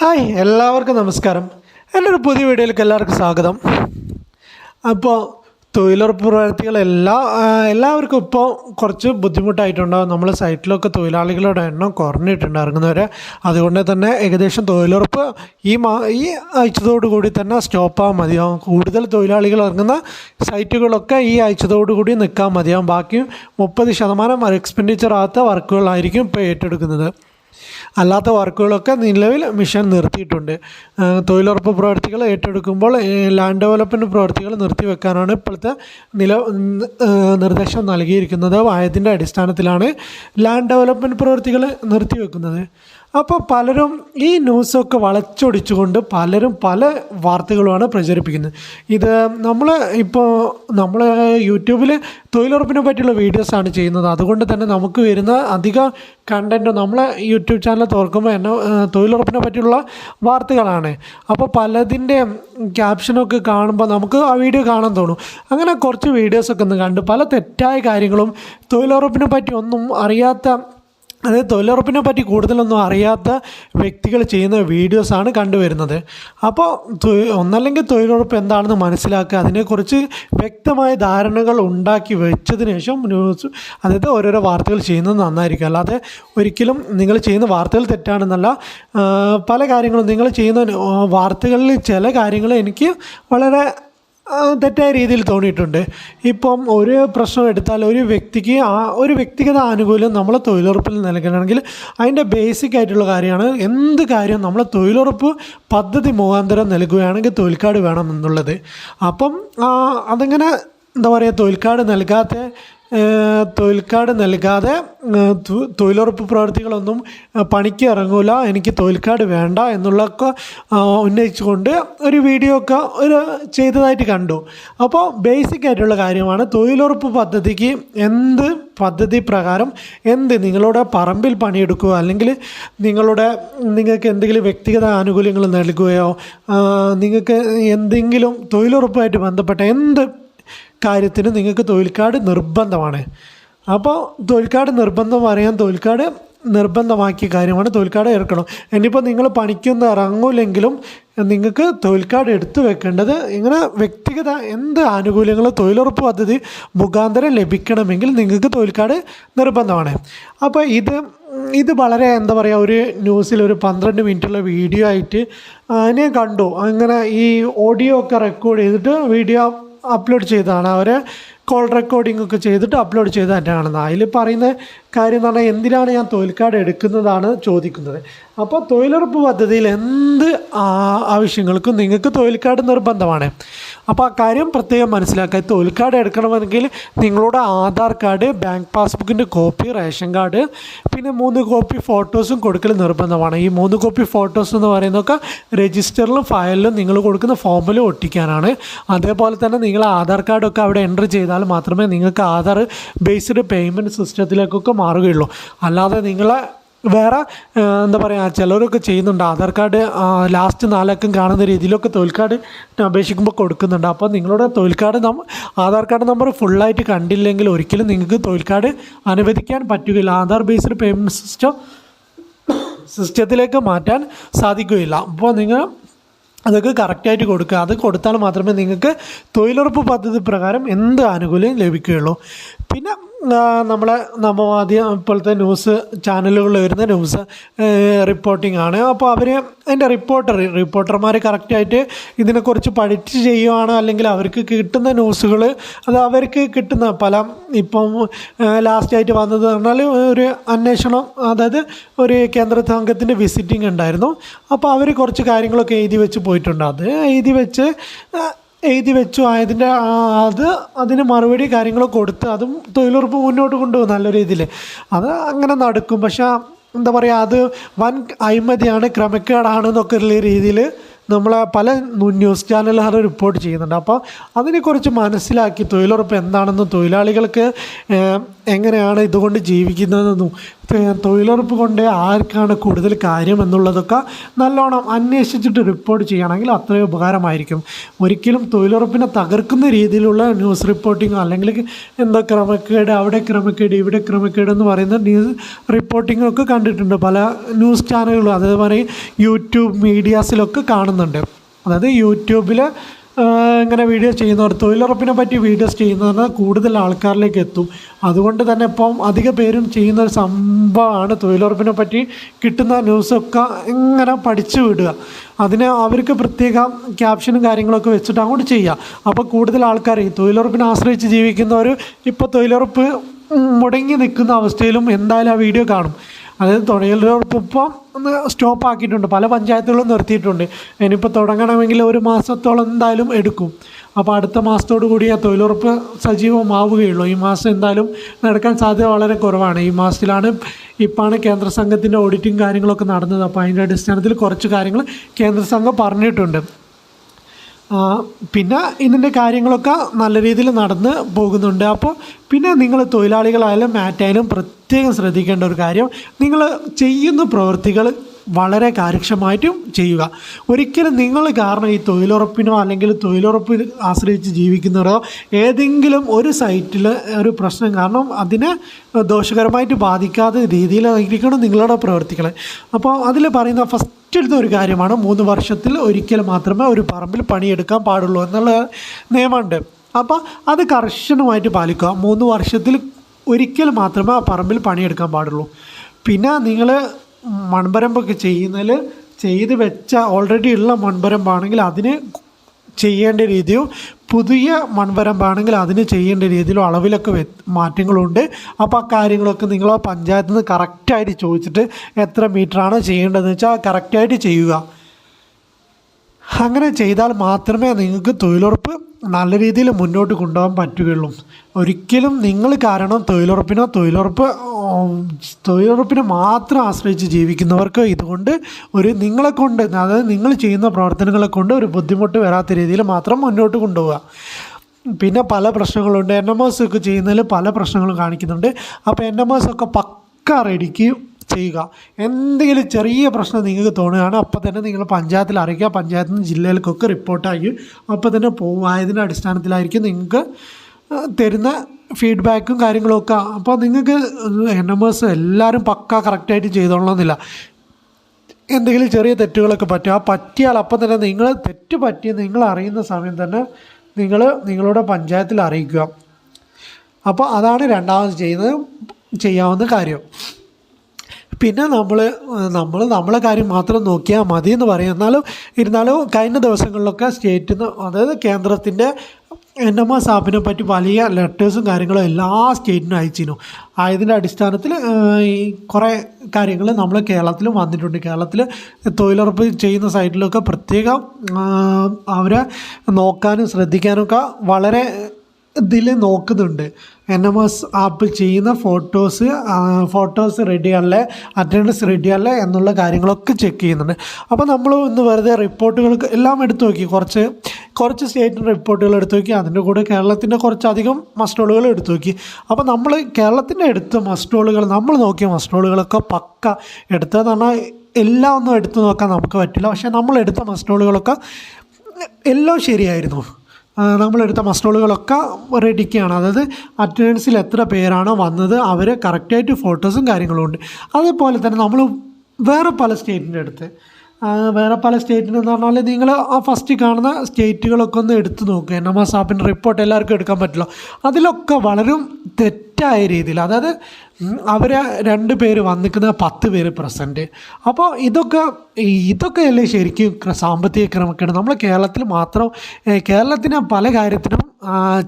Hi എല്ലാവർക്കും നമസ്കാരം. എന്റെ ഒരു പുതിയ വീഡിയോയിലേക്ക് എല്ലാവർക്കും സ്വാഗതം. അപ്പോൾ തൊഴിലുറപ്പ് പ്രവർത്തികൾ എല്ലാ എല്ലാവർക്കും ഇപ്പോൾ കുറച്ച് ബുദ്ധിമുട്ടായിട്ടുണ്ടാകും നമ്മൾ സൈറ്റിലൊക്കെ തൊഴിലാളികളുടെ എണ്ണം കുറഞ്ഞിട്ടുണ്ട് ഇറങ്ങുന്നവരെ. അതുകൊണ്ട് തന്നെ ഏകദേശം തൊഴിലുറപ്പ് ഈ മാ ഈ ആഴ്ചതോടുകൂടി തന്നെ സ്റ്റോപ്പാകാൻ മതിയാവും. കൂടുതൽ തൊഴിലാളികൾ ഇറങ്ങുന്ന സൈറ്റുകളൊക്കെ ഈ ആഴ്ചതോടുകൂടി നിൽക്കാൻ മതിയാവും. ബാക്കി മുപ്പത് ശതമാനം എക്സ്പെൻഡിച്ചർ ആകാത്ത വർക്കുകളായിരിക്കും ഇപ്പോൾ ഏറ്റെടുക്കുന്നത്. അല്ലാത്ത വർക്കുകളൊക്കെ നിലവിൽ മിഷൻ നിർത്തിയിട്ടുണ്ട്. തൊഴിലുറപ്പ് പ്രവർത്തികൾ ഏറ്റെടുക്കുമ്പോൾ ലാൻഡ് ഡെവലപ്മെന്റ് പ്രവർത്തികൾ നിർത്തിവെക്കാനാണ് ഇപ്പോഴത്തെ നില നിർദ്ദേശം നൽകിയിരിക്കുന്നത്. വായത്തിന്റെ അടിസ്ഥാനത്തിലാണ് ലാൻഡ് ഡെവലപ്മെന്റ് പ്രവർത്തികൾ നിർത്തിവെക്കുന്നത്. അപ്പോൾ പലരും ഈ ന്യൂസൊക്കെ വളച്ചൊടിച്ചുകൊണ്ട് പലരും പല വാർത്തകളുമാണ് പ്രചരിപ്പിക്കുന്നത്. ഇത് നമ്മൾ ഇപ്പോൾ നമ്മൾ യൂട്യൂബിൽ തൊഴിലുറപ്പിനെ പറ്റിയുള്ള വീഡിയോസാണ് ചെയ്യുന്നത്. അതുകൊണ്ട് തന്നെ നമുക്ക് വരുന്ന അധിക കണ്ടന്റ് നമ്മൾ യൂട്യൂബ് ചാനൽ തുറക്കുമ്പോൾ തന്നെ തൊഴിലുറപ്പിനെ പറ്റിയുള്ള വാർത്തകളാണ്. അപ്പോൾ പലതിന്റെ ക്യാപ്ഷനൊക്കെ കാണുമ്പോൾ നമുക്ക് ആ വീഡിയോ കാണാൻ തോന്നും. അങ്ങനെ കുറച്ച് വീഡിയോസൊക്കെ ഒന്ന് കണ്ട് പല തെറ്റായ കാര്യങ്ങളും തൊഴിലുറപ്പിനെ പറ്റി ഒന്നും അറിയാത്ത അതായത് തൊഴിലുറപ്പിനെ പറ്റി കൂടുതലൊന്നും അറിയാത്ത വ്യക്തികൾ ചെയ്യുന്ന വീഡിയോസാണ് കണ്ടുവരുന്നത്. അപ്പോൾ ഒന്നല്ലെങ്കിൽ തൊഴിലുറപ്പ് എന്താണെന്ന് മനസ്സിലാക്കുക. അതിനെക്കുറിച്ച് വ്യക്തമായ ധാരണകൾ ഉണ്ടാക്കി വെച്ചതിന് ശേഷം ന്യൂസ് അതായത് ഓരോരോ വാർത്തകൾ ചെയ്യുന്നത് നന്നായിരിക്കും. അല്ലാതെ ഒരിക്കലും നിങ്ങൾ ചെയ്യുന്ന വാർത്തകൾ തെറ്റാണെന്നല്ല പല കാര്യങ്ങളും നിങ്ങൾ ചെയ്യുന്ന വാർത്തകളിൽ ചില കാര്യങ്ങൾ എനിക്ക് വളരെ തെറ്റായ രീതിയിൽ തോന്നിയിട്ടുണ്ട്. ഇപ്പം ഒരു പ്രശ്നം എടുത്താൽ ഒരു വ്യക്തിക്ക് ആ ഒരു വ്യക്തിഗത ആനുകൂല്യം നമ്മൾ തൊഴിലുറപ്പിൽ നൽകണമെങ്കിൽ അതിന്റെ ബേസിക് ആയിട്ടുള്ള കാര്യമാണ് എന്ത് കാര്യം നമ്മൾ തൊഴിലുറപ്പ് പദ്ധതി മുഖാന്തരം നൽകുകയാണെങ്കിൽ തൊഴിൽ കാർഡ് വേണം എന്നുള്ളത്. അപ്പം അതങ്ങനെ എന്താ പറയുക തൊഴിൽ കാർഡ് നൽകാത്ത തൊഴിൽ കാർഡ് നൽകാതെ തൊഴിലുറപ്പ് പ്രവർത്തികളൊന്നും പണിക്ക് ഇറങ്ങൂല എനിക്ക് തൊഴിൽ കാർഡ് വേണ്ട എന്നുള്ളതൊക്കെ ഉന്നയിച്ചുകൊണ്ട് ഒരു വീഡിയോ ഒക്കെ ഒരു ചെയ്തതായിട്ട് കണ്ടു. അപ്പോൾ ബേസിക് ആയിട്ടുള്ള കാര്യമാണ് തൊഴിലുറപ്പ് പദ്ധതിക്ക് എന്ത് പദ്ധതി പ്രകാരം എന്ത് നിങ്ങളുടെ പറമ്പിൽ പണിയെടുക്കുകയോ അല്ലെങ്കിൽ നിങ്ങളുടെ നിങ്ങൾക്ക് എന്തെങ്കിലും വ്യക്തിഗത ആനുകൂല്യങ്ങൾ നൽകുകയോ നിങ്ങൾക്ക് എന്തെങ്കിലും തൊഴിലുറപ്പുമായിട്ട് ബന്ധപ്പെട്ട എന്ത് കാര്യത്തിന് നിങ്ങൾക്ക് തൊഴിൽ കാർഡ് നിർബന്ധമാണ്. അപ്പോൾ തൊഴിൽ കാർഡ് നിർബന്ധം പറയാൻ തൊഴിൽ കാർഡ് നിർബന്ധമാക്കിയ കാര്യമാണ് തൊഴിൽ കാർഡ് ഇറക്കണം ഇനിയിപ്പോൾ നിങ്ങൾ പണിക്കൊന്നും ഇറങ്ങൂലെങ്കിലും നിങ്ങൾക്ക് തൊഴിൽ കാർഡ് എടുത്തു വെക്കേണ്ടത് ഇങ്ങനെ വ്യക്തിഗത എന്ത് ആനുകൂല്യങ്ങളും തൊഴിലുറപ്പ് പദ്ധതി മുഖാന്തരം ലഭിക്കണമെങ്കിൽ നിങ്ങൾക്ക് തൊഴിൽ കാർഡ് നിർബന്ധമാണ്. അപ്പോൾ ഇത് ഇത് വളരെ എന്താ പറയുക ഒരു ന്യൂസിൽ ഒരു പന്ത്രണ്ട് മിനിറ്റുള്ള വീഡിയോ ആയിട്ട് അതിനെ കണ്ടു. അങ്ങനെ ഈ ഓഡിയോ ഒക്കെ റെക്കോർഡ് ചെയ്തിട്ട് വീഡിയോ അപ്ലോഡ് ചെയ്തതാണ് അവർ കോൾ റെക്കോർഡിംഗ് ഒക്കെ ചെയ്തിട്ട് അപ്ലോഡ് ചെയ്തതായിട്ടാണ് അതിൽ പറയുന്ന കാര്യം എന്ന് പറഞ്ഞാൽ എന്തിനാണ് ഞാൻ തൊഴിൽ കാർഡ് എടുക്കുന്നതാണ് ചോദിക്കുന്നത്. അപ്പോൾ തൊഴിലുറപ്പ് പദ്ധതിയിൽ എന്ത് ആവശ്യങ്ങൾക്കും നിങ്ങൾക്ക് തൊഴിൽ കാർഡ് നിർബന്ധമാണ്. അപ്പോൾ ആ കാര്യം പ്രത്യേകം മനസ്സിലാക്കുക. തൊഴിൽ കാർഡ് എടുക്കണമെങ്കിൽ നിങ്ങളുടെ ആധാർ കാർഡ് ബാങ്ക് പാസ്ബുക്കിന്റെ കോപ്പി റേഷൻ കാർഡ് പിന്നെ മൂന്ന് കോപ്പി ഫോട്ടോസും കൊടുക്കൽ നിർബന്ധമാണ്. ഈ മൂന്ന് കോപ്പി ഫോട്ടോസ് എന്ന് പറയുന്നതൊക്കെ രജിസ്റ്ററിലും ഫയലിലും നിങ്ങൾ കൊടുക്കുന്ന ഫോമിലും ഒട്ടിക്കാനാണ്. അതേപോലെ തന്നെ നിങ്ങൾ ആധാർ കാർഡൊക്കെ അവിടെ എന്റർ ചെയ്താൽ മാത്രമേ നിങ്ങൾക്ക് ആധാർ ബേസ്ഡ് പേയ്മെന്റ് സിസ്റ്റത്തിലേക്കൊക്കെ മാറുകയുള്ളൂ. അല്ലാതെ നിങ്ങൾ വേറെ എന്താ പറയുക ചിലരൊക്കെ ചെയ്യുന്നുണ്ട്. ആധാർ കാർഡ് ലാസ്റ്റ് നാലക്കം കാണുന്ന രീതിയിലൊക്കെ തൊഴിൽ കാർഡ് അപേക്ഷിക്കുമ്പോൾ കൊടുക്കുന്നുണ്ട്. അപ്പോൾ നിങ്ങളുടെ തൊഴിൽ കാർഡ് നമ്മൾ ആധാർ കാർഡ് നമ്പർ ഫുള്ളായിട്ട് കണ്ടില്ലെങ്കിൽ ഒരിക്കലും നിങ്ങൾക്ക് തൊഴിൽ കാർഡ് അനുവദിക്കാൻ പറ്റുകയില്ല. ആധാർ ബേസ്ഡ് പേയ്മെന്റ് സിസ്റ്റം സിസ്റ്റത്തിലേക്ക് മാറ്റാൻ സാധിക്കുകയില്ല. അപ്പോൾ നിങ്ങൾ അതൊക്കെ കറക്റ്റായിട്ട് കൊടുക്കുക. അത് കൊടുത്താൽ മാത്രമേ നിങ്ങൾക്ക് തൊഴിലുറപ്പ് പദ്ധതി പ്രകാരം എന്ത് ആനുകൂല്യം ലഭിക്കുകയുള്ളൂ. പിന്നെ നമ്മളെ നവമാധ്യ ഇപ്പോഴത്തെ ന്യൂസ് ചാനലുകളിൽ വരുന്ന ന്യൂസ് റിപ്പോർട്ടിംഗ് ആണ്. അപ്പോൾ അവർ അതിന്റെ റിപ്പോർട്ടർ റിപ്പോർട്ടർമാർ കറക്റ്റായിട്ട് ഇതിനെക്കുറിച്ച് പഠിച്ച് ചെയ്യുവാണ് അല്ലെങ്കിൽ അവർക്ക് കിട്ടുന്ന ന്യൂസുകൾ അത് അവർക്ക് കിട്ടുന്ന പല ഇപ്പം ലാസ്റ്റായിട്ട് വന്നത് പറഞ്ഞാൽ ഒരു അന്വേഷണം അതായത് ഒരു കേന്ദ്ര സംഘത്തിന്റെ വിസിറ്റിംഗ് ഉണ്ടായിരുന്നു. അപ്പോൾ അവർ കുറച്ച് കാര്യങ്ങളൊക്കെ എഴുതി വെച്ച് പോയിട്ടുണ്ട്. അത് എഴുതി വെച്ച് എഴുതി വെച്ചു. ആയതിന്റെ ആ, അത് അതിന് മറുപടി കാര്യങ്ങൾ കൊടുത്ത് അതും തൊഴിലുറപ്പ് മുന്നോട്ട് കൊണ്ടുപോകും നല്ല രീതിയിൽ അത് അങ്ങനെ നടക്കും. പക്ഷേ എന്താ പറയുക അത് വൻ അഴിമതിയാണ് ക്രമക്കേടാണ് എന്നൊക്കെ ഉള്ള രീതിയിൽ നമ്മളെ പല ന്യൂ- ന്യൂസ് ചാനലുകാർ റിപ്പോർട്ട് ചെയ്യുന്നുണ്ട്. അപ്പോൾ അതിനെക്കുറിച്ച് മനസ്സിലാക്കി തൊഴിലുറപ്പ് എന്താണെന്നും തൊഴിലാളികൾക്ക് എങ്ങനെയാണ് ഇതുകൊണ്ട് ജീവിക്കുന്നതെന്നും തൊഴിലുറപ്പ് കൊണ്ട് ആർക്കാണ് കൂടുതൽ കാര്യം എന്നുള്ളതൊക്കെ നല്ലോണം അന്വേഷിച്ചിട്ട് റിപ്പോർട്ട് ചെയ്യുകയാണെങ്കിൽ അത്രയും ഉപകാരമായിരിക്കും. ഒരിക്കലും തൊഴിലുറപ്പിനെ തകർക്കുന്ന രീതിയിലുള്ള ന്യൂസ് റിപ്പോർട്ടിംഗ് അല്ലെങ്കിൽ എന്താ ക്രമക്കേട് അവിടെ ക്രമക്കേട് ഇവിടെ ക്രമക്കേട് എന്ന് പറയുന്ന ന്യൂസ് റിപ്പോർട്ടിങ്ങൊക്കെ കണ്ടിട്ടുണ്ട്. പല ന്യൂസ് ചാനലുകളും അതേപോലെ യൂട്യൂബ് മീഡിയാസിലൊക്കെ കാണുന്നുണ്ട്. അതായത് യൂട്യൂബിൽ ഇങ്ങനെ വീഡിയോസ് ചെയ്യുന്നവർ തൊഴിലുറപ്പിനെ പറ്റി വീഡിയോസ് ചെയ്യുന്നവർ കൂടുതൽ ആൾക്കാരിലേക്ക് എത്തും. അതുകൊണ്ട് തന്നെ ഇപ്പം അധിക പേരും ചെയ്യുന്ന ഒരു സംഭവമാണ് തൊഴിലുറപ്പിനെ പറ്റി കിട്ടുന്ന ന്യൂസൊക്കെ ഇങ്ങനെ പഠിച്ചു വിടുക. അതിന് അവർക്ക് പ്രത്യേക ക്യാപ്ഷനും കാര്യങ്ങളൊക്കെ വെച്ചിട്ട് അങ്ങോട്ട് ചെയ്യുക. അപ്പോൾ കൂടുതൽ ആൾക്കാർ ഈ തൊഴിലുറപ്പിനെ ആശ്രയിച്ച് ജീവിക്കുന്നവർ ഇപ്പോൾ തൊഴിലുറപ്പ് മുടങ്ങി നിൽക്കുന്ന അവസ്ഥയിലും എന്തായാലും ആ വീഡിയോ കാണും. അതായത് തൊഴിലുറപ്പ് ഇപ്പം ഒന്ന് സ്റ്റോപ്പ് ആക്കിയിട്ടുണ്ട്. പല പഞ്ചായത്തുകളും നിർത്തിയിട്ടുണ്ട്. ഇനിയിപ്പോൾ തുടങ്ങണമെങ്കിൽ ഒരു മാസത്തോളം എന്തായാലും എടുക്കും. അപ്പോൾ അടുത്ത മാസത്തോടു കൂടി ആ തൊഴിലുറപ്പ് സജീവമാവുകയുള്ളൂ. ഈ മാസം എന്തായാലും നടക്കാൻ സാധ്യത വളരെ കുറവാണ്. ഈ മാസത്തിലാണ് ഇപ്പോഴാണ് കേന്ദ്ര സംഘത്തിന്റെ ഓഡിറ്റും കാര്യങ്ങളൊക്കെ നടന്നത്. അപ്പോൾ അതിന്റെ അടിസ്ഥാനത്തിൽ കുറച്ച് കാര്യങ്ങൾ കേന്ദ്ര സംഘം പറഞ്ഞിട്ടുണ്ട്. പിന്നെ ഇതിന്റെ കാര്യങ്ങളൊക്കെ നല്ല രീതിയിൽ നടന്ന് പോകുന്നുണ്ട്. അപ്പോൾ പിന്നെ നിങ്ങൾ തൊഴിലാളികളായാലും മാറ്റായാലും പ്രത്യേകം ശ്രദ്ധിക്കേണ്ട ഒരു കാര്യം നിങ്ങൾ ചെയ്യുന്ന പ്രവൃത്തികൾ വളരെ കാര്യക്ഷമമായിട്ടും ചെയ്യുക. ഒരിക്കലും നിങ്ങൾ കാരണം ഈ തൊഴിലുറപ്പിനോ അല്ലെങ്കിൽ തൊഴിലുറപ്പ് ആശ്രയിച്ച് ജീവിക്കുന്നവരോ ഏതെങ്കിലും ഒരു സൈറ്റിൽ ഒരു പ്രശ്നം കാരണം അതിനെ ദോഷകരമായിട്ട് ബാധിക്കാത്ത രീതിയിലായിരിക്കണം നിങ്ങളുടെ പ്രവർത്തികൾ. അപ്പോൾ അതിൽ പറയുന്ന ഫസ്റ്റ് എടുത്ത ഒരു കാര്യമാണ് മൂന്ന് വർഷത്തിൽ ഒരിക്കൽ മാത്രമേ ഒരു പറമ്പിൽ പണിയെടുക്കാൻ പാടുള്ളൂ എന്നുള്ള നിയമമുണ്ട്. അപ്പോൾ അത് കർശനമായിട്ട് പാലിക്കുക. മൂന്ന് വർഷത്തിൽ ഒരിക്കൽ മാത്രമേ ആ പറമ്പിൽ പണിയെടുക്കാൻ പാടുള്ളൂ. പിന്നെ നിങ്ങൾ മൺപരമ്പൊക്കെ ചെയ്യുന്നതിൽ ചെയ്ത് വെച്ച ഓൾറെഡി ഉള്ള മൺപരമ്പാണെങ്കിൽ അതിന് ചെയ്യേണ്ട രീതിയും പുതിയ മൺപരമ്പാണെങ്കിൽ അതിന് ചെയ്യേണ്ട രീതിയിലും അളവിലൊക്കെ മാറ്റങ്ങളുണ്ട്. അപ്പോൾ ആ കാര്യങ്ങളൊക്കെ നിങ്ങൾ ആ പഞ്ചായത്തിൽ നിന്ന് കറക്റ്റായിട്ട് ചോദിച്ചിട്ട് എത്ര മീറ്ററാണ് ചെയ്യേണ്ടതെന്ന് വെച്ചാൽ കറക്റ്റായിട്ട് ചെയ്യുക. അങ്ങനെ ചെയ്താൽ മാത്രമേ നിങ്ങൾക്ക് തൊഴിലുറപ്പ് നല്ല രീതിയിൽ മുന്നോട്ട് കൊണ്ടുപോകാൻ പറ്റുകയുള്ളൂ. ഒരിക്കലും നിങ്ങൾ കാരണം തൊഴിലുറപ്പിനോ തൊഴിലുറപ്പ് തൊഴിലുറപ്പിനെ മാത്രം ആശ്രയിച്ച് ജീവിക്കുന്നവർക്ക് ഇതുകൊണ്ട് ഒരു നിങ്ങളെ കൊണ്ട് അതായത് നിങ്ങൾ ചെയ്യുന്ന പ്രവർത്തനങ്ങളെ കൊണ്ട് ഒരു ബുദ്ധിമുട്ട് വരാത്ത രീതിയിൽ മാത്രം മുന്നോട്ട് കൊണ്ടുപോകുക പിന്നെ പല പ്രശ്നങ്ങളുണ്ട്. എൻ എം എസ് ഒക്കെ ചെയ്യുന്നതിൽ പല പ്രശ്നങ്ങളും കാണിക്കുന്നുണ്ട്. അപ്പോൾ എൻ എം എസ് ഒക്കെ പക്ക റെഡിക്ക് ചെയ്യുക. എന്തെങ്കിലും ചെറിയ പ്രശ്നം നിങ്ങൾക്ക് തോന്നുകയാണ് അപ്പോൾ തന്നെ നിങ്ങൾ പഞ്ചായത്തിൽ അറിയിക്കുക. പഞ്ചായത്തിൽ നിന്ന് ജില്ലയിലേക്കൊക്കെ റിപ്പോർട്ടായി അപ്പോൾ തന്നെ പോവായതിന്റെ അടിസ്ഥാനത്തിലായിരിക്കും നിങ്ങൾക്ക് തരുന്ന ഫീഡ്ബാക്കും കാര്യങ്ങളൊക്കെ. അപ്പോൾ നിങ്ങൾക്ക് എൻ എം എസ് എല്ലാവരും പക്ക കറക്റ്റായിട്ട് ചെയ്തോളണമെന്നില്ല. എന്തെങ്കിലും ചെറിയ തെറ്റുകളൊക്കെ പറ്റും. ആ പറ്റിയാൽ അപ്പം തന്നെ നിങ്ങൾ തെറ്റ് പറ്റി നിങ്ങൾ അറിയുന്ന സമയം തന്നെ നിങ്ങൾ നിങ്ങളുടെ പഞ്ചായത്തിൽ അറിയിക്കുക. അപ്പോൾ അതാണ് രണ്ടാമത് ചെയ്യുന്നത് ചെയ്യാവുന്ന കാര്യം. പിന്നെ നമ്മൾ നമ്മൾ നമ്മളെ കാര്യം മാത്രം നോക്കിയാൽ മതി എന്ന് പറയും. എന്നാലും ഇരുന്നാലും കഴിഞ്ഞ ദിവസങ്ങളിലൊക്കെ സ്റ്റേറ്റിൽ നിന്ന് അതായത് കേന്ദ്രത്തിന്റെ എൻ എം എസ് ആപ്പിനെ പറ്റി വലിയ ലെറ്റേഴ്സും കാര്യങ്ങളും എല്ലാ സ്റ്റേറ്റിനും അയച്ചിരുന്നു. ആയതിന്റെ അടിസ്ഥാനത്തിൽ ഈ കുറേ കാര്യങ്ങൾ നമ്മൾ കേരളത്തിലും വന്നിട്ടുണ്ട്. കേരളത്തിൽ തൊഴിലുറപ്പ് ചെയ്യുന്ന സൈറ്റിലൊക്കെ പ്രത്യേകം അവരെ നോക്കാനും ശ്രദ്ധിക്കാനും ഒക്കെ വളരെ ഇതിൽ നോക്കുന്നുണ്ട്. എൻ എം എസ് ആപ്പ് ചെയ്യുന്ന ഫോട്ടോസ് ഫോട്ടോസ് റെഡിയല്ല അറ്റൻഡൻസ് റെഡിയല്ല എന്നുള്ള കാര്യങ്ങളൊക്കെ ചെക്ക് ചെയ്യുന്നുണ്ട്. അപ്പോൾ നമ്മൾ ഇന്ന് വെറുതെ റിപ്പോർട്ടുകൾ എല്ലാം എടുത്തു നോക്കി. കുറച്ച് കുറച്ച് സ്റ്റേറ്റിന്റെ റിപ്പോർട്ടുകൾ എടുത്തു നോക്കി. അതിന്റെ കൂടെ കേരളത്തിന്റെ കുറച്ചധികം മസ്റ്റോളുകൾ എടുത്തു നോക്കി. അപ്പോൾ നമ്മൾ കേരളത്തിന്റെ എടുത്ത മസ്റ്റോളുകൾ നമ്മൾ നോക്കിയ മസ്റ്റോളുകളൊക്കെ പക്ക എടുത്തതെന്ന് പറഞ്ഞാൽ എല്ലാം ഒന്നും എടുത്തു നോക്കാൻ നമുക്ക് പറ്റില്ല. പക്ഷേ നമ്മൾ എടുത്ത മസ്റ്റോളുകളൊക്കെ എല്ലാം ശരിയായിരുന്നു. നമ്മളെടുത്ത മസ്റ്റോളുകളൊക്കെ റെഡിക്കാണ് അതായത് അറ്റൻഡൻസിൽ എത്ര പേരാണോ വന്നത് അവർ കറക്റ്റായിട്ട് ഫോട്ടോസും കാര്യങ്ങളും ഉണ്ട്. അതേപോലെ തന്നെ നമ്മൾ വേറെ പല സ്റ്റേറ്റിന്റെ അടുത്ത്. വേറെ പല സ്റ്റേറ്റിനെന്ന് പറഞ്ഞാൽ നിങ്ങൾ ആ ഫസ്റ്റ് കാണുന്ന സ്റ്റേറ്റുകളൊക്കെ ഒന്ന് എടുത്തു നോക്കുക എൻ എം എസ് ആപ്പിന്റെ റിപ്പോർട്ട് എല്ലാവർക്കും എടുക്കാൻ പറ്റില്ല. അതിലൊക്കെ വളരും തെറ്റായ രീതിയിൽ. അതായത് അവർ രണ്ട് പേര് വന്നിക്കുന്ന പത്ത് പേര് പ്രസന്റ് അപ്പോൾ ഇതൊക്കെ ഇതൊക്കെ അല്ലേ ശരിക്കും സാമ്പത്തിക ക്രമക്കേട്? നമ്മൾ കേരളത്തിൽ മാത്രം കേരളത്തിന് പല കാര്യത്തിനും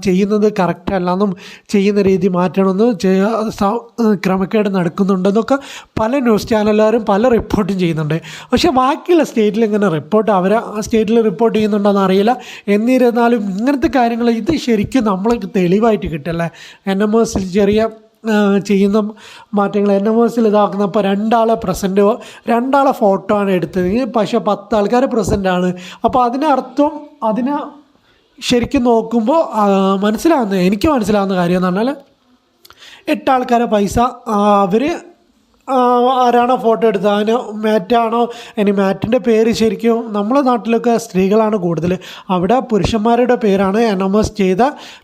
ചെയ്യുന്നത് കറക്റ്റ് അല്ലെന്നും ചെയ്യുന്ന രീതി മാറ്റണമെന്നും ക്രമക്കേട് നടക്കുന്നുണ്ടെന്നൊക്കെ പല ന്യൂസ് ചാനലുകാരും പല റിപ്പോർട്ടും ചെയ്യുന്നുണ്ട്. പക്ഷേ ബാക്കിയുള്ള സ്റ്റേറ്റിൽ ഇങ്ങനെ റിപ്പോർട്ട് അവർ സ്റ്റേറ്റിൽ റിപ്പോർട്ട് ചെയ്യുന്നുണ്ടോയെന്ന് അറിയില്ല. എന്നിരുന്നാലും ഇങ്ങനത്തെ കാര്യങ്ങൾ ഇത് ശരിക്കും നമ്മൾക്ക് തെളിവായിട്ട് കിട്ടല്ലേ? എൻ എം എസിൽ ചെറിയ ചെയ്യുന്ന മാറ്റങ്ങൾ. എൻ എം എസിൽ ഇതാക്കുന്ന ഇപ്പോൾ രണ്ടാളെ പ്രസന്റ് രണ്ടാളെ ഫോട്ടോ ആണ് എടുത്തത്. പക്ഷേ പത്ത് ആൾക്കാർ പ്രസന്റ് ആണ് അപ്പോൾ അതിനർത്ഥം അതിന് ശരിക്കും നോക്കുമ്പോൾ മനസ്സിലാവുന്ന എനിക്ക് മനസ്സിലാവുന്ന കാര്യം എന്ന് പറഞ്ഞാൽ എട്ട് ആൾക്കാരെ പൈസ അവർ ആരാണോ ഫോട്ടോ എടുത്തത്? അതിന് മാറ്റാണോ? ഇനി മാറ്റിന്റെ പേര് ശരിക്കും നമ്മളെ നാട്ടിലൊക്കെ സ്ത്രീകളാണ് കൂടുതൽ അവിടെ പുരുഷന്മാരുടെ പേരാണ് എസ് ചെയ്ത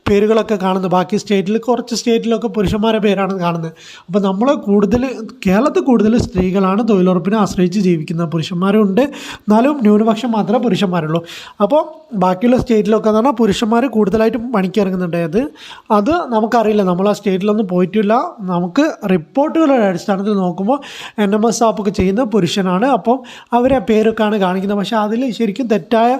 പേരുകളൊക്കെ കാണുന്നത്. ബാക്കി സ്റ്റേറ്റിൽ കുറച്ച് സ്റ്റേറ്റിലൊക്കെ പുരുഷന്മാരുടെ പേരാണ് കാണുന്നത്. അപ്പോൾ നമ്മൾ കൂടുതൽ കേരളത്തിൽ കൂടുതൽ സ്ത്രീകളാണ് തൊഴിലുറപ്പിനെ ആശ്രയിച്ച് ജീവിക്കുന്നത്. പുരുഷന്മാരുണ്ട് എന്നാലും ന്യൂനപക്ഷം മാത്രമേ പുരുഷന്മാരുള്ളൂ. അപ്പോൾ ബാക്കിയുള്ള സ്റ്റേറ്റിലൊക്കെ എന്ന് പറഞ്ഞാൽ പുരുഷന്മാർ കൂടുതലായിട്ടും പണിക്ക് ഇറങ്ങുന്നുണ്ട് അത് അത് നമുക്കറിയില്ല. നമ്മൾ ആ സ്റ്റേറ്റിലൊന്നും പോയിട്ടില്ല. നമുക്ക് റിപ്പോർട്ടുകളുടെ അടിസ്ഥാനത്തിൽ നോക്കുമ്പോൾ എൻ എം എസ് ആപ്പൊക്കെ ചെയ്യുന്ന പുരുഷനാണ്. അപ്പം അവരെ പേരൊക്കെയാണ് കാണിക്കുന്നത്. പക്ഷേ അതിൽ ശരിക്കും തെറ്റായ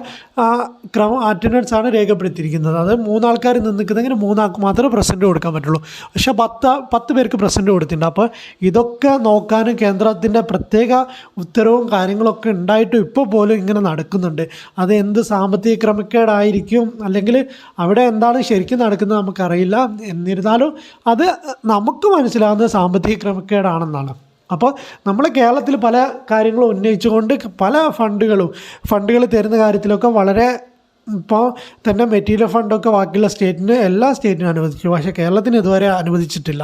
ക്രമം അറ്റൻഡൻസ് ആണ് രേഖപ്പെടുത്തിയിരിക്കുന്നത്. അത് മൂന്നാൾക്കാർ നിൽക്കുന്നെങ്കിൽ മൂന്നാൾക്ക് മാത്രമേ പ്രസന്റ് കൊടുക്കാൻ പറ്റുള്ളൂ. പക്ഷേ പത്ത് പത്ത് പേർക്ക് പ്രസന്റ് കൊടുത്തിട്ടുണ്ട്. അപ്പോൾ ഇതൊക്കെ നോക്കാനും കേന്ദ്രത്തിന്റെ പ്രത്യേക ഉത്തരവും കാര്യങ്ങളൊക്കെ ഉണ്ടായിട്ടും ഇപ്പോൾ പോലും ഇങ്ങനെ നടക്കുന്നുണ്ട്. അത് എന്ത് സാമ്പത്തിക ക്രമക്കേടായിരിക്കും? അല്ലെങ്കിൽ അവിടെ എന്താണ് ശരിക്കും നടക്കുന്നത് നമുക്കറിയില്ല. എന്നിരുന്നാലും അത് നമുക്ക് മനസ്സിലാവുന്ന സാമ്പത്തിക ക്രമക്കേടാണെന്നാണ്. അപ്പോൾ നമ്മൾ കേരളത്തിൽ പല കാര്യങ്ങളും ഉന്നയിച്ചുകൊണ്ട് പല ഫണ്ടുകളും ഫണ്ടുകൾ തരുന്ന കാര്യത്തിലൊക്കെ വളരെ ഇപ്പോൾ തന്നെ മെറ്റീരിയൽ ഫണ്ടൊക്കെ ബാക്കിയുള്ള സ്റ്റേറ്റിന് എല്ലാ സ്റ്റേറ്റിനും അനുവദിച്ചു. പക്ഷേ കേരളത്തിന് ഇതുവരെ അനുവദിച്ചിട്ടില്ല.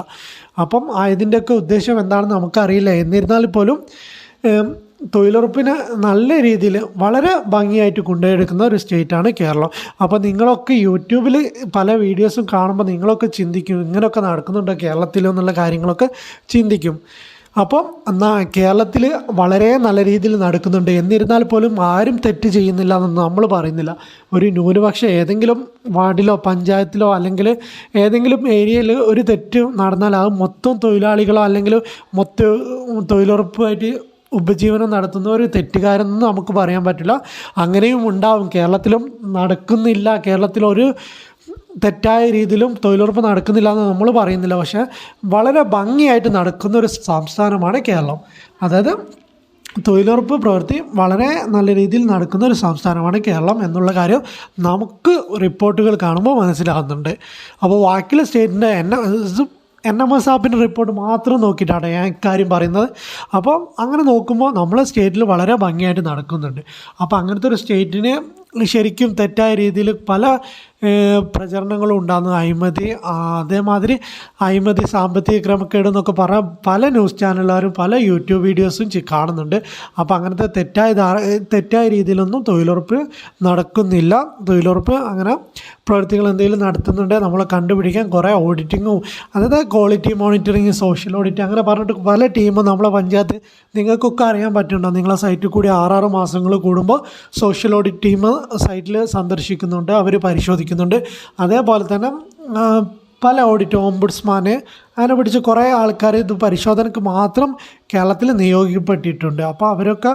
അപ്പം ഇതിന്റെയൊക്കെ ഉദ്ദേശം എന്താണെന്ന് നമുക്കറിയില്ല. എന്നിരുന്നാൽ പോലും തൊഴിലുറപ്പിനെ നല്ല രീതിയിൽ വളരെ ഭംഗിയായിട്ട് കൊണ്ടുപോയെടുക്കുന്ന ഒരു സ്റ്റേറ്റാണ് കേരളം. അപ്പോൾ നിങ്ങളൊക്കെ യൂട്യൂബിൽ പല വീഡിയോസും കാണുമ്പോൾ നിങ്ങളൊക്കെ ചിന്തിക്കും ഇങ്ങനെയൊക്കെ നടക്കുന്നുണ്ടോ കേരളത്തിൽ എന്നുള്ള കാര്യങ്ങളൊക്കെ ചിന്തിക്കും. അപ്പം കേരളത്തിൽ വളരെ നല്ല രീതിയിൽ നടക്കുന്നുണ്ട്. എന്നിരുന്നാൽ പോലും ആരും തെറ്റ് ചെയ്യുന്നില്ല എന്നൊന്നും നമ്മൾ പറയുന്നില്ല. ഒരു ന്യൂനപക്ഷം ഏതെങ്കിലും വാർഡിലോ പഞ്ചായത്തിലോ അല്ലെങ്കിൽ ഏതെങ്കിലും ഏരിയയിൽ ഒരു തെറ്റ് നടന്നാൽ അത് മൊത്തം തൊഴിലാളികളോ അല്ലെങ്കിൽ മൊത്തം തൊഴിലുറപ്പുമായിട്ട് ഉപജീവനം നടത്തുന്ന ഒരു തെറ്റുകാരെന്ന് നമുക്ക് പറയാൻ പറ്റില്ല. അങ്ങനെയും ഉണ്ടാവും. കേരളത്തിലും നടക്കുന്നില്ല. കേരളത്തിലൊരു തെറ്റായ രീതിയിലും തൊഴിലുറപ്പ് നടക്കുന്നില്ല എന്ന് നമ്മൾ പറയുന്നില്ല. പക്ഷേ വളരെ ഭംഗിയായിട്ട് നടക്കുന്ന ഒരു സംസ്ഥാനമാണ് കേരളം. അതായത് തൊഴിലുറപ്പ് പ്രവൃത്തി വളരെ നല്ല രീതിയിൽ നടക്കുന്ന ഒരു സംസ്ഥാനമാണ് കേരളം എന്നുള്ള കാര്യം നമുക്ക് റിപ്പോർട്ടുകൾ കാണുമ്പോൾ മനസ്സിലാകുന്നുണ്ട്. അപ്പോൾ ബാക്കിയുള്ള സ്റ്റേറ്റിന്റെ എന്നെ എൻ എം എസ് ആപ്പിന്റെ റിപ്പോർട്ട് മാത്രം നോക്കിയിട്ടാണ് ഞാൻ ഇക്കാര്യം പറയുന്നത്. അപ്പോൾ അങ്ങനെ നോക്കുമ്പോൾ നമ്മളെ സ്റ്റേറ്റിൽ വളരെ ഭംഗിയായിട്ട് നടക്കുന്നുണ്ട്. അപ്പോൾ അങ്ങനത്തെ ഒരു സ്റ്റേറ്റിനെ ശരിക്കും തെറ്റായ രീതിയിൽ പല പ്രചരണങ്ങളും ഉണ്ടാകുന്നത് അഴിമതി അതേമാതിരി അഴിമതി സാമ്പത്തിക ക്രമക്കേട് എന്നൊക്കെ പറഞ്ഞ പല ന്യൂസ് ചാനലുകാരും പല യൂട്യൂബ് വീഡിയോസും കാണുന്നുണ്ട്. അപ്പോൾ അങ്ങനത്തെ തെറ്റായ തെറ്റായ രീതിയിലൊന്നും തൊഴിലുറപ്പ് നടക്കുന്നില്ല. തൊഴിലുറപ്പ് അങ്ങനെ പ്രവൃത്തികൾ എന്തെങ്കിലും നടത്തുന്നുണ്ട്. നമ്മൾ കണ്ടുപിടിക്കാൻ കുറേ ഓഡിറ്റിങ്ങും അതായത് ക്വാളിറ്റി മോണിറ്ററിങ് സോഷ്യൽ ഓഡിറ്റ് അങ്ങനെ പറഞ്ഞിട്ട് പല ടീമും നമ്മളെ പഞ്ചായത്ത് നിങ്ങൾക്കൊക്കെ അറിയാൻ പറ്റുന്നുണ്ടോ? നിങ്ങളെ സൈറ്റിൽ കൂടി ആറാറ് മാസങ്ങൾ കൂടുമ്പോൾ സോഷ്യൽ ഓഡിറ്റ് ടീം സൈറ്റിൽ സന്ദർശിക്കുന്നുണ്ട്. അവർ പരിശോധിക്കുന്നുണ്ട് അതേപോലെ തന്നെ പല ഓഡിറ്റ് ഓംബുഡ്സ്മാന് അങ്ങനെ പിടിച്ച് കുറേ ആൾക്കാർ ഇത് പരിശോധനയ്ക്ക് മാത്രം കേരളത്തിൽ നിയോഗിക്കപ്പെട്ടിട്ടുണ്ട്. അപ്പോൾ അവരൊക്കെ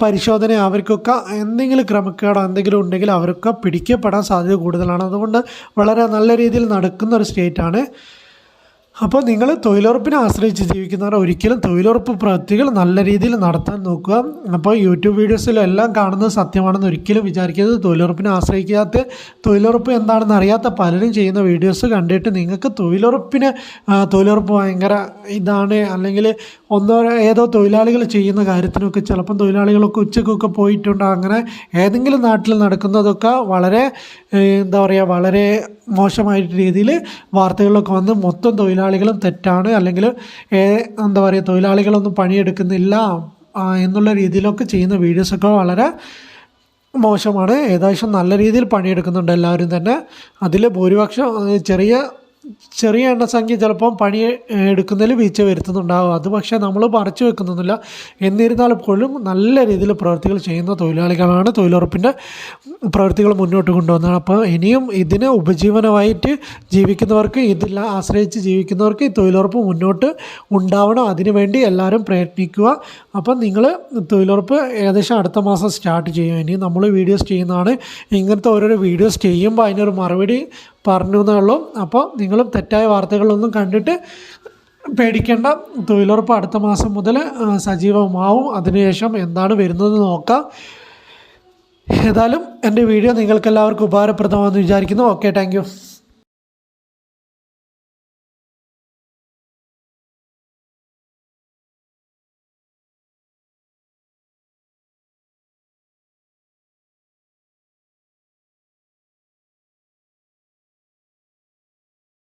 പരിശോധന അവർക്കൊക്കെ എന്തെങ്കിലും ക്രമക്കേടോ എന്തെങ്കിലും ഉണ്ടെങ്കിൽ അവരൊക്കെ പിടിക്കപ്പെടാൻ സാധ്യത കൂടുതലാണ്. അതുകൊണ്ട് വളരെ നല്ല രീതിയിൽ നടക്കുന്ന ഒരു സ്റ്റേറ്റാണ് അപ്പോൾ നിങ്ങൾ തൊഴിലുറപ്പിനെ ആശ്രയിച്ച് ജീവിക്കുന്നവർ ഒരിക്കലും തൊഴിലുറപ്പ് പ്രവൃത്തികൾ നല്ല രീതിയിൽ നടത്താൻ നോക്കുക. അപ്പോൾ യൂട്യൂബ് വീഡിയോസിലെല്ലാം കാണുന്നത് സത്യമാണെന്ന് ഒരിക്കലും വിചാരിക്കരുത്. തൊഴിലുറപ്പിനെ ആശ്രയിക്കാത്ത തൊഴിലുറപ്പ് എന്താണെന്ന് അറിയാത്ത പലരും ചെയ്യുന്ന വീഡിയോസ് കണ്ടിട്ട് നിങ്ങൾക്ക് തൊഴിലുറപ്പിന് തൊഴിലുറപ്പ് ഭയങ്കര ഇതാണ്. അല്ലെങ്കിൽ ഒന്നോ ഏതോ തൊഴിലാളികൾ ചെയ്യുന്ന കാര്യത്തിനൊക്കെ ചിലപ്പം തൊഴിലാളികളൊക്കെ ഉച്ചക്കൊക്കെ പോയിട്ടുണ്ട്. അങ്ങനെ ഏതെങ്കിലും നാട്ടിൽ നടക്കുന്നതൊക്കെ വളരെ എന്താ പറയുക വളരെ മോശമായിട്ട് രീതിയിൽ വാർത്തകളിലൊക്കെ വന്ന് മൊത്തം തൊഴിലാളികളും തെറ്റാണ് അല്ലെങ്കിൽ എന്താ പറയുക തൊഴിലാളികളൊന്നും പണിയെടുക്കുന്നില്ല എന്നുള്ള രീതിയിലൊക്കെ ചെയ്യുന്ന വീഡിയോസൊക്കെ വളരെ മോശമാണ്. ഏകദേശം നല്ല രീതിയിൽ പണിയെടുക്കുന്നുണ്ട് എല്ലാവരും തന്നെ. അതിൽ ഭൂരിപക്ഷം ചെറിയ ചെറിയ എണ്ണസംഖ്യ ചിലപ്പം പണി എടുക്കുന്നതിൽ വീഴ്ച വരുത്തുന്നുണ്ടാവും. അത് പക്ഷേ നമ്മൾ മറച്ചു വെക്കുന്നൊന്നുമില്ല. എന്നിരുന്നാൽ പോലും നല്ല രീതിയിൽ പ്രവൃത്തികൾ ചെയ്യുന്ന തൊഴിലാളികളാണ് തൊഴിലുറപ്പിന്റെ പ്രവൃത്തികൾ മുന്നോട്ട് കൊണ്ടുവന്നത്. അപ്പോൾ ഇനിയും ഇതിന് ഉപജീവനമായിട്ട് ജീവിക്കുന്നവർക്ക് ഇതിൽ ആശ്രയിച്ച് ജീവിക്കുന്നവർക്ക് ഈ തൊഴിലുറപ്പ് മുന്നോട്ട് ഉണ്ടാവണം. അതിനുവേണ്ടി എല്ലാവരും പ്രയത്നിക്കുക. അപ്പം നിങ്ങൾ തൊഴിലുറപ്പ് ഏകദേശം അടുത്ത മാസം സ്റ്റാർട്ട് ചെയ്യും. ഇനി നമ്മൾ വീഡിയോസ് ചെയ്യുന്നതാണ്. ഇങ്ങനത്തെ ഓരോരോ വീഡിയോസ് ചെയ്യുമ്പോൾ അതിനൊരു മറുപടി പറഞ്ഞു എന്നേ ഉള്ളൂ അപ്പോൾ നിങ്ങളും തെറ്റായ വാർത്തകളൊന്നും കണ്ടിട്ട് പേടിക്കേണ്ട തൊഴിലുറപ്പ് അടുത്ത മാസം മുതൽ സജീവമാവും. അതിനുശേഷം എന്താണ് വരുന്നത് നോക്കാം. ഏതായാലും എന്റെ വീഡിയോ നിങ്ങൾക്കെല്ലാവർക്കും ഉപകാരപ്രദമാണെന്ന് വിചാരിക്കുന്നു. Okay thank